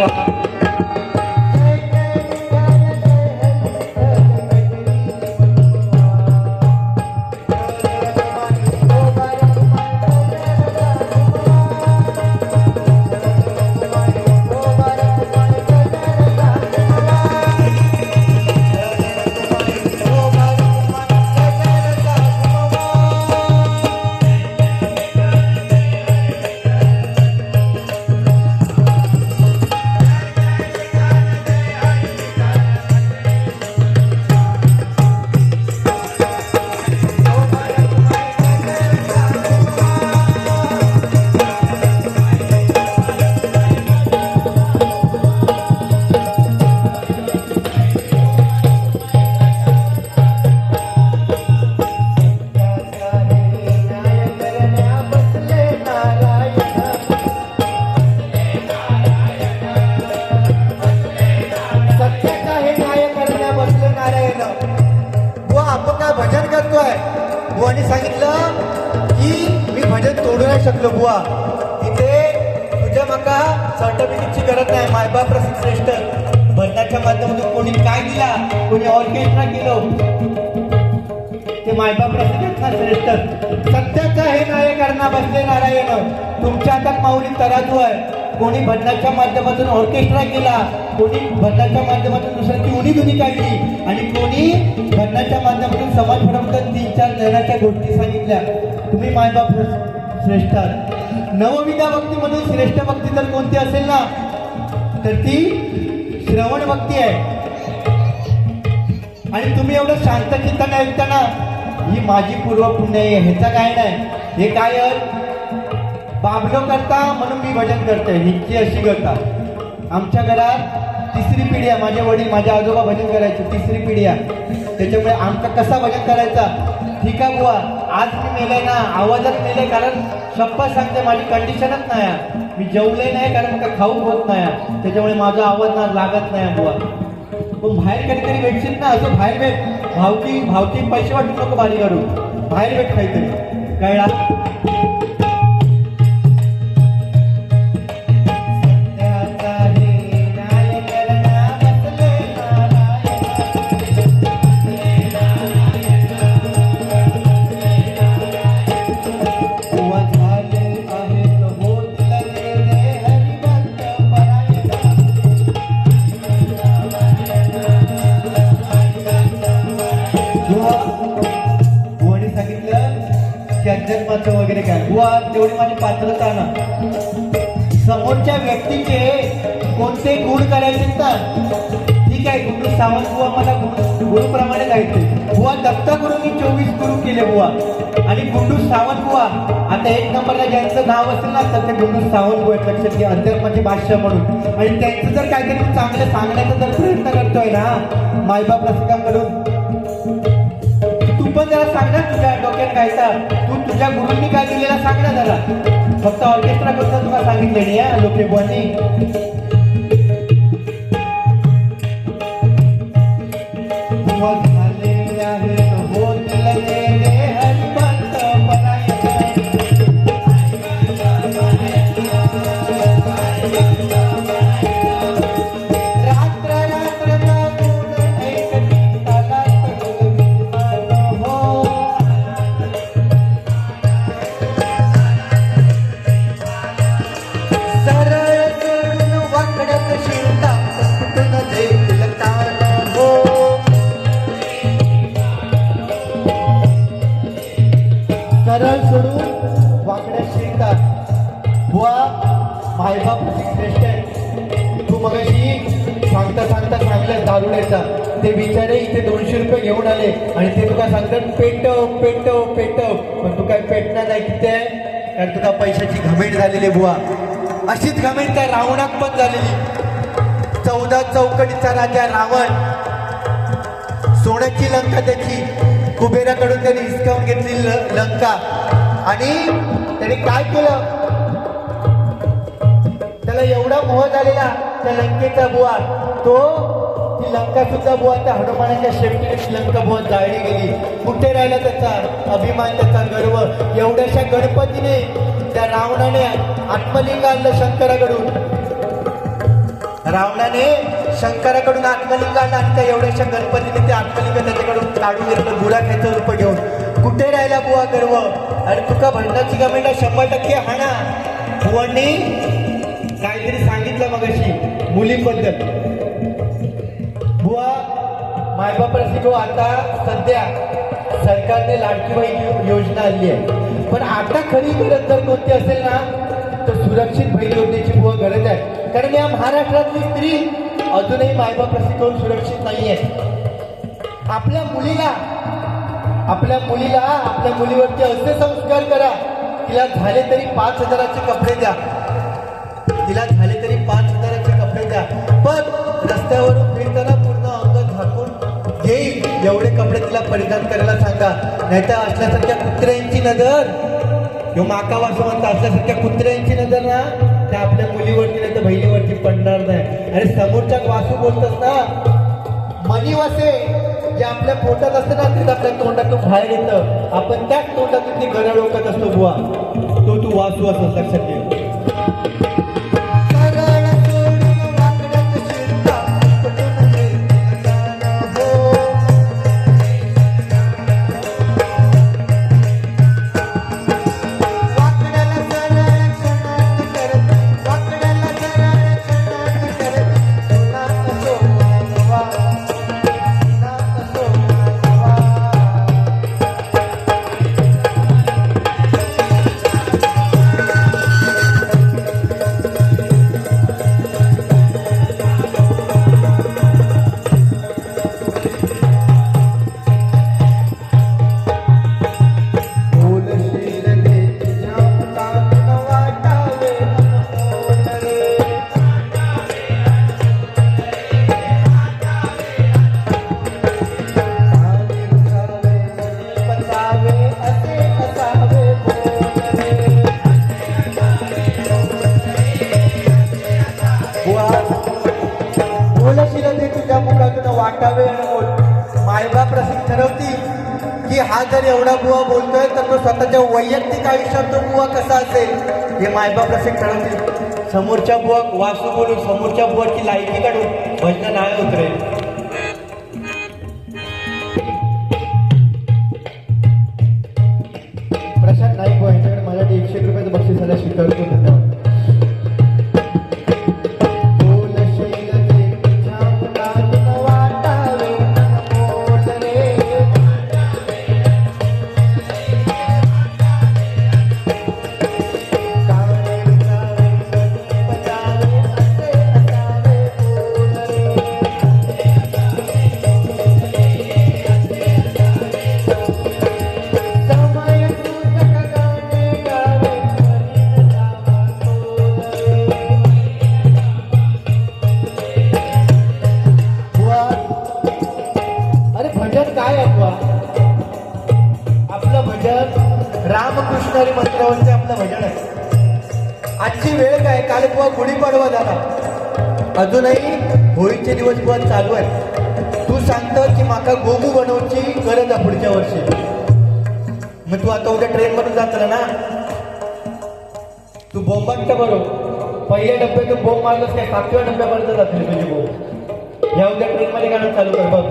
सत्याचा सर्टिफिकेटची गरज नाही. मायबाप श्रेष्ठ. भरण्याच्या माध्यमातून कोणी काय दिला? कोणी ऑर्केस्ट्रा केलं? ते मायबाप प्रसिद्ध श्रेष्ठ. सत्याचा हे न्याय करण्या बसले नारायण. तुमच्या हातात माऊली तराजू आहे. कोणी भजनाच्या माध्यमातून ऑर्केस्ट्रा केला? कोणी भजनाच्या माध्यमातून दुसऱ्याची उणी दुनी काढली? आणि कोणी भजनाच्या माध्यमातून समाज फडवतात तीन चार ज्ञानाच्या गोष्टी सांगितल्या? तुम्ही मायबाप श्रेष्ठ आहात. नवविधा भक्तीमधून श्रेष्ठ भक्ती जर कोणती असेल ना? तर ती श्रवण भक्ती आहे. आणि तुम्ही एवढं शांत चिंतन ऐकताना ही माझी पूर्व पुण्य आहे. ह्याचा काय नाही. हे काय बाबलो करता म्हणून मी भजन करतोय. हिची अशी करता आमच्या घरात तिसरी पिढी आहे. माझे वडील माझ्या आजोबा भजन करायचे. तिसरी पिढी आहे. त्याच्यामुळे आमचा कसा भजन करायचा? ठीक आहे बुवा. आज मी मेले ना आवाजात मेले कारण शप्पथ सांगते माझी कंडिशनच नाही आहे. मी जेवले नाही कारण मला खाऊ होत नाही आहे. त्याच्यामुळे माझा आवाज ना लागत नाही बुवा. पण बाहेर कधीतरी भेटशील ना असं बाहेर भेट. भावकी भावकी पैसे वाटू नको बारी करू. बाहेर भेट काहीतरी. कळला? सावंत बुवा मला गुरु गुरुप्रमाणे बुवा दत्तगुरुंनी चोवीस गुरु केले बुवा. आणि गुंडू सावंत बुवा. आता एक नंबरला ज्यांचं नाव असेल ना तर ते गुंडू सावंत बुवा लक्षात घ्या अध्यात्माची भाष्य म्हणून. आणि त्यांचं जर काहीतरी चांगलं सांगण्याचा जर प्रयत्न करतोय ना मायबाप रसिकांकडून तू पण जरा सांग ना तुझ्या डोक्यात काय तू तुझ्या गुरुंनी काय दिलेला सांग ना जरा. फक्त ऑर्केस्ट्रा करता तुला सांगितले नाही लोकेबुवांनी लोके पेटव पेटव पेटव पण तू काय पेटणार नाही किती आहे कारण तुका पैशाची घमेंट झालेली बुवा. अशीच घमेंट त्या रावणात पण झालेली. चौदा चौकटीचा राजा रावण. सोन्याची लंका त्याची. कुबेराकडून त्याने हिसकावून घेतली ल- लंका. आणि त्याने काय केलं? त्याला एवढा मोह झालेला त्या लंकेचा बुवा. तो लंका सुद्धा बुवा त्या हनुमानाच्या शेपटीने ती लंका बुवा जाळली गेली. कुठे राहिला त्याचा अभिमान त्याचा गर्व? एवढ्याशा गणपतीने त्या रावणाने आत्मलिंग आणलं शंकराकडून. रावणाने शंकराकडून आत्मलिंग आणलं आणि त्या एवढ्याशा गणपतीने ते आत्मलिंग त्याच्याकडून काढून घेतलं गुराख्याचं रूप घेऊन. कुठे राहिला बुवा गर्व? आणि तुका भंडाची गमेंडा शंभर टक्के हाणा. बुवांनी काहीतरी सांगितलं मगाशी मुलींबद्दल. मायबाप रसिको हो, आता सध्या सरकारने लाडकी बहीण योजना आणली आहे. पण आता खरी गरज जर कोणती असेल ना तर सुरक्षित बहीण योजनेची बुवा गरज आहे. कारण या महाराष्ट्रातली स्त्री अजूनही मायबाप रसिको सुरक्षित नाही आहे आपल्या मुलीला आपल्या मुलीला आपल्या मुलीवरती असे संस्कार करा तिला झाले तरी पाच हजाराचे कपडे द्या. तिला झाले तरी पाच हजाराचे कपडे द्या. पण रस्त्यावरून एवढे कपडे तिला परिधान करायला सांगा. नाहीतर असल्यासारख्या कुत्र्यांची नजर. किंवा माका वासवंत असल्यासारख्या कुत्र्यांची नजर ना. त्या आपल्या मुलीवरती नाही तर बहिणीवरती पडणार नाही. आणि समोरच्या वासू बोलतस ना. मनी वासे जे आपल्या पोटात असतं ना तेच आपल्या तोंडातून बाहेर येतं. आपण त्याच तोंडातून ती गरड ओकत असतो बुवा. तो तू वासू असं लक्षात ठेव. वैयक्तिक आयुष्यात तो बुवा कसा असेल हे मायबाप कसे ठरवतील समोरच्या बुवा वासू बोलून समोरच्या बुवाची लायकी काढून भजन नाही उतरेल. प्रशांत नाईक बुवा यांच्याकडे माझ्या एकशे रुपयाचं बक्षीस झालं स्वीकारतो धन्यवाद. दादा अजूनही होळीचे दिवस पण चालू आहे तू सांगतो की माका गोगू बनवची गरज आहे पुढच्या वर्षी. मग तू आता उद्या ट्रेन मधून जातला ना? तू बोंबांट बरो. पहिल्या तू बोंब मारलंस काय सातव्या डब्यापर्यंत जातील म्हणजे बोंब या उद्या ट्रेन मध्ये गाणं चालू कर बघ.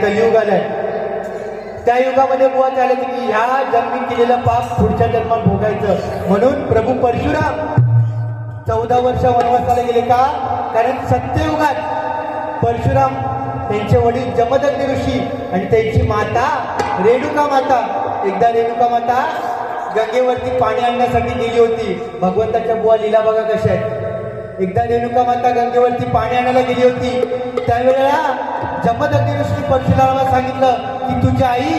कलियुग आहे त्या युगामध्ये बुवा झालं की ह्या जन्मी केलेलं पाप पुढच्या जन्मात भोगायचं. म्हणून प्रभू परशुराम चौदा वर्ष वनवासाला गेले का? कारण सत्ययुगात परशुराम त्यांचे वडील जमदग्नी ऋषी आणि त्यांची माता रेणुका माता एकदा रेणुका माता गंगेवरती पाणी आणण्यासाठी गेली होती. भगवंताच्या बुवा लिला बघा कशा आहेत. एकदा रेणुका माता गंगेवरती पाणी आणायला गेली होती. त्यावेळेला जमदग्नी ऋषी परशुरामाला सांगितलं की तुझी आई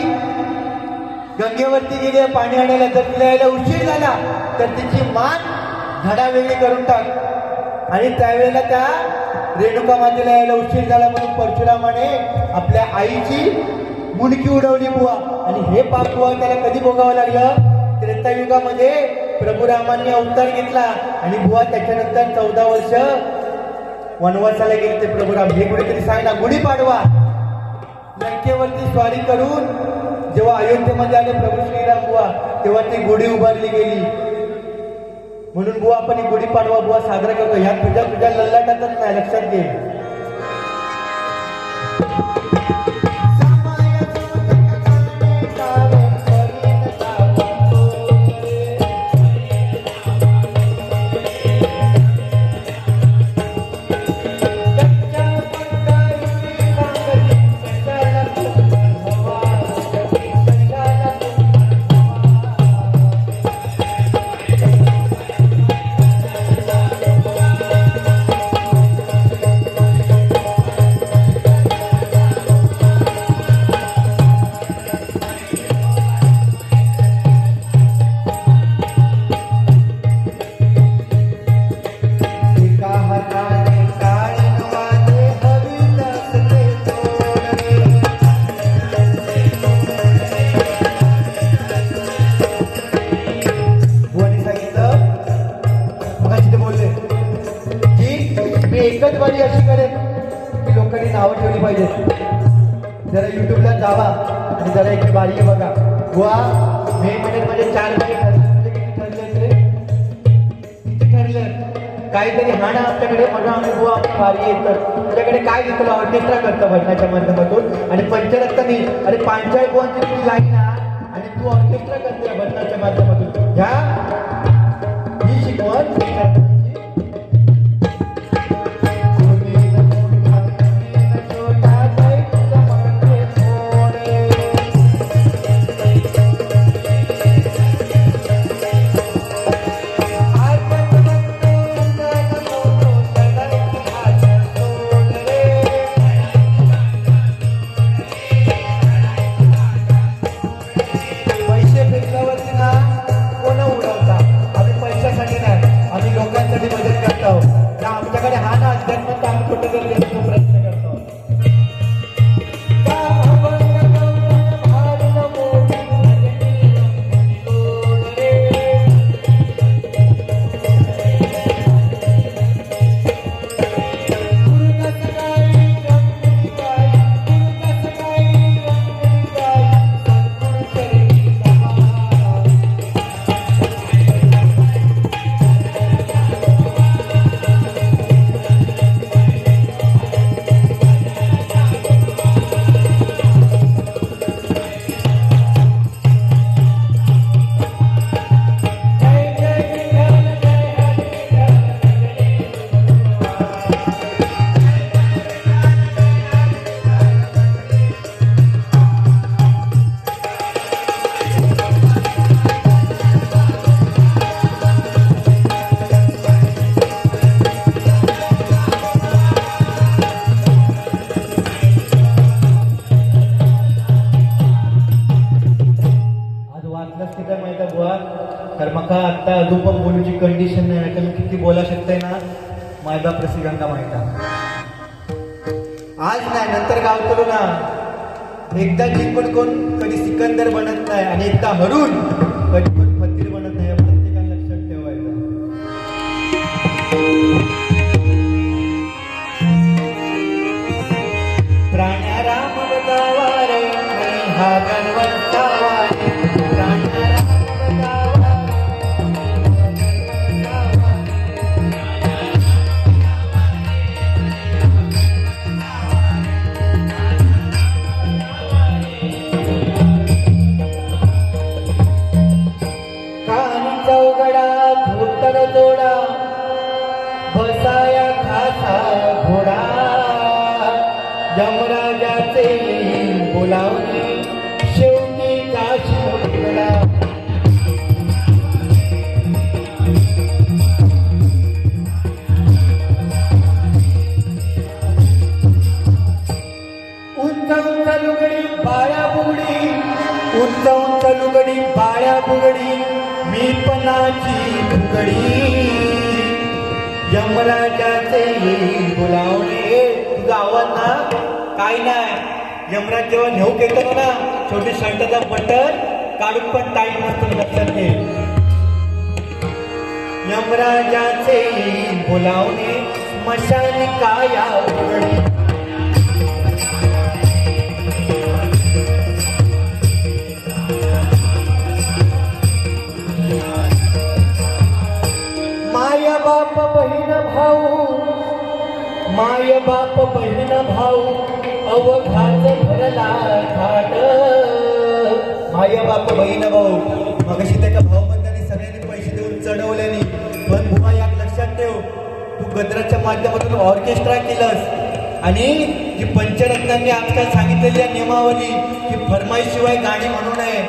गंगेवरती गेली पाणी आणायला. जर तिला यायला उशीर झाला तर तिची मान घडावेगळी करून टाक. आणि त्यावेळेला त्या रेणुका मातेला यायला उशीर झाला म्हणून परशुरामाने आपल्या आईची मुंडकी उडवली बुवा. आणि हे पाप बुवा त्याला कधी भोगावं लागलं? त्रेतायुगामध्ये प्रभू रामांनी अवतार घेतला. आणि बुवा त्याच्यानंतर चौदा वर्ष वनवासाला गेले ते प्रभू राम हे कुठेतरी सांग ना गुढीपाडवा लंकेवरती स्वारी करून जेव्हा अयोध्येमध्ये आले प्रभू श्रीराम बुवा तेव्हा ती गुढी उभारली गेली. म्हणून बुवा आपण ही गुढीपाडवा बुवा साजरा करतो. ह्या तुझ्या तुझ्या लल्लाटातच नाही लक्षात घे. ही अशी करेन की लोकांनी नावं ठेवली पाहिजे जरा युट्यूबला जावा आणि जरा एक बारी बघा. वा मे महिन्यामध्ये चार बारी ठरले किती ठरलं काहीतरी हाणा आपल्याकडे म्हणून आम्ही बुवा आपली भारी येतं तुझ्याकडे काय घेतलं ऑर्केस्ट्रा करतं भजनाच्या माध्यमातून. आणि पंचरत्नानी अरे पांचाळ बुवांची तुझी लाईन आणि तू ऑर्केस्ट्रा करते भजनाच्या माध्यमातून. ह्या ही शिकवण एकदा जिंकून कोण कधी सिकंदर बनत नाही आणि एकदा हरून कधी पण फकीर बनत नाही प्रत्येकाने लक्षात ठेवायचं प्राण्याराम गावा येईल तुझा आवाज ना? काय नाही. यमराज जेव्हा नेऊ येतो ना छोटी शर्टाचा बटन काढून पण टाईट नसतो लक्षात घे. यमराजाचे बोलावणे मशाल काया बाप बहीण भाऊ अवघात भरला घाट. माय बाप बहीण भाऊ मगाशी त्याच्या भाऊ सगळ्यांनी पैसे देऊन चढवल्याने पण बुवा याक लक्षात ठेव तू गद्राच्या माध्यमातून ऑर्केस्ट्रा केलंस. आणि जी पंचरत्नांनी आजकाल सांगितलेली आहे नियमावली की फरमाईशिवाय गाणी म्हणू नये.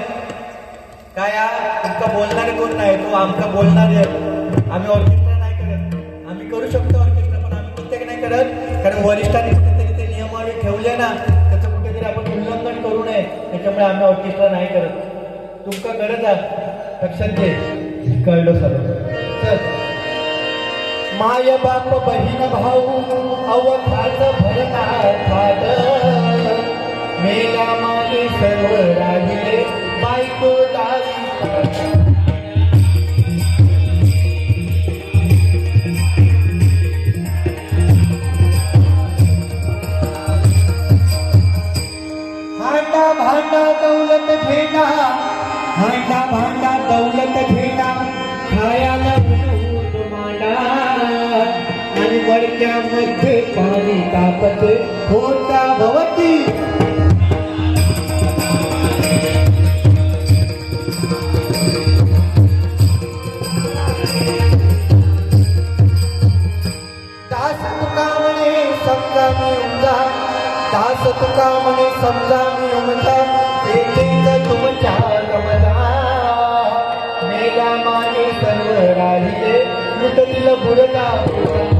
काय हा? तुमका बोलणार कोण नाही? तो आमका बोलणार आहे. आम्ही ऑर्केस्ट्रा नाही करत. आम्ही करू शकतो ऑर्केस्ट्रा पण आम्ही कित्येक नाही करत. कारण वरिष्ठांनी कुठेतरी ते नियमावली ठेवले ना त्याचं कुठेतरी आपण उल्लंघन करू नये. त्याच्यामुळे आम्ही ऑर्केस्ट्रा नाही करत. तुमका गरज आहे लक्षात घे. कळलं सर्व माय बाप बहीण भाऊ अवघात भरला थाट मेला मागे सर्व राहिले बायको दारी भांडा भांडा दौलत भेटा खायाला दूध मांडा. आणि मडक्यामध्ये पाणी तापत. होता भवती. समजा मी उमजा दास तुका म्हणे समजा मी उमजा तेथेच तुमच्या रमजा मेला माने सर्व राहिले लुटतील बुडला